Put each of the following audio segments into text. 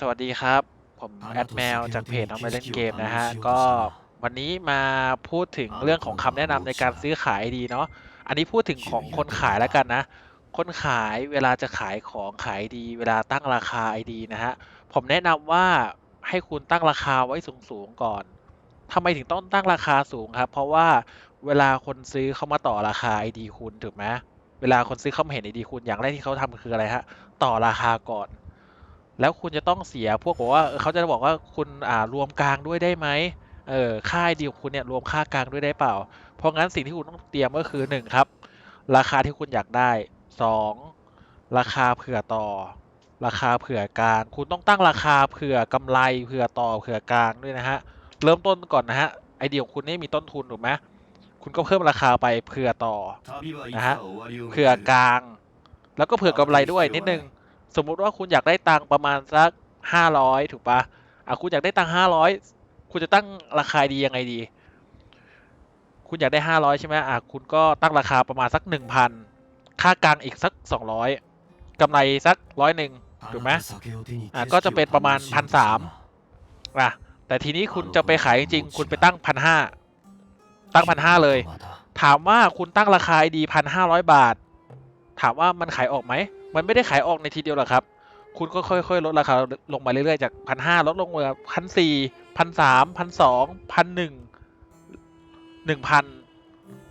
สวัสดีครับ ผมแอดแมวจากเพจน้องไปเล่นเกมนะฮะ ก็วันนี้มาพูดถึงเรื่องของคำแนะนำในการซื้อขายดีเนาะ อันนี้พูดถึงของคนขายแล้วกันนะ คนขายเวลาจะขายของขายดี เวลาตั้งราคาไอดีนะฮะ ผมแนะนำว่าให้คุณตั้งราคาไว้สูงๆก่อนทำไมถึงต้องตั้งราคาสูงครับ เพราะว่าเวลาคนซื้อเขามาต่อราคาไอดีคุณถูกไหมเวลาคนซื้อเขามาเห็นไอดีคุณอย่างแรกที่เขาทำคืออะไรฮะ ต่อราคาก่อน แล้วคุณจะต้องเสียพวกบอกว่าเขาจะบอกว่าคุณอ่ารวมกลางด้วยได้ไหมเออค่าไอดีของคุณเนี่ยรวมค่ากลางด้วยได้เปล่า เพราะงั้นสิ่งที่คุณต้องเตรียมก็คือหนึ่งครับ ราคาที่คุณอยากได้สองราคาเผื่อต่อ ราคาเผื่อกลาง คุณต้องตั้งราคาเผื่อกำไรเผื่อต่อเผื่อกลางด้วยนะฮะเริ่มต้นก่อนนะฮะไอเดียของคุณนี่มีต้นทุนถูกไหมคุณก็เพิ่มราคาไปเผื่อต่อนะฮะเผื่อกลาง แล้วก็เผื่อกำไรด้วยนิดนึง สมมุติว่าคุณอยากได้ตังประมาณสักห้าร้อยถูกปะอะคุณอยากได้ตังห้าร้อยคุณจะตั้งราคาดียังไงดี คุณอยากได้ห้าร้อยใช่ไหมอะคุณก็ตั้งราคาประมาณสักหนึ่งพันค่ากลางอีกสักสองร้อยกำไรสักร้อยหนึ่งถูกไหมอะก็จะเป็นประมาณพันสามอะแต่ทีนี้คุณจะไปขายจริงๆคุณไปตั้งพันห้าตั้งพันห้าเลย ถามว่าคุณตั้งราคาดีพันห้าร้อยบาท ถามว่ามันขายออกไหม มันไม่ได้ขายออกในทีเดียวหรอกครับ คุณก็ค่อยๆลดราคาลงมาเรื่อยๆจากพันห้าลดลงมาพันสี่พันสามพันสองพันหนึ่งหนึ่งพัน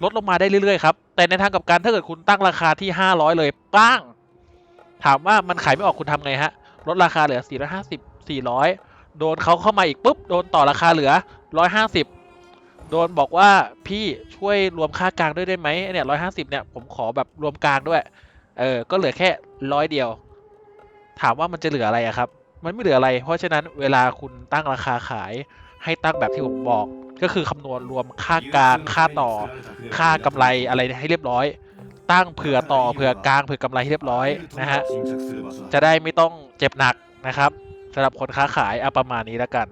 ลดลงมาได้เรื่อยๆครับ แต่ในทางกับกันถ้าเกิดคุณตั้งราคาที่ห้าร้อยเลยป้าง ถามว่ามันขายไม่ออกคุณทำไงฮะ ลดราคาเหลือสี่ร้อยห้าสิบสี่ร้อยโดนเขาเข้ามาอีกปุ๊บโดนต่อราคาเหลือร้อยห้าสิบโดนบอกว่าพี่ช่วยรวมค่ากลางด้วยได้ไหมเนี่ยร้อยห้าสิบเนี่ยผมขอแบบรวมกลางด้วย เออ ก็เหลือแค่ร้อยเดียว ถามว่ามันจะเหลืออะไรอะครับ มันไม่เหลืออะไร เพราะฉะนั้นเวลาคุณตั้งราคาขายให้ตั้งแบบที่ผมบอก ก็คือคำนวณรวมค่ากลาง ค่าต่อ ค่ากำไรอะไรให้เรียบร้อย ตั้งเผื่อต่อเผื่อกลางเผื่อกำไรให้เรียบร้อยนะฮะ จะได้ไม่ต้องเจ็บหนักนะครับสำหรับคนค้าขายเอาประมาณนี้แล้วกัน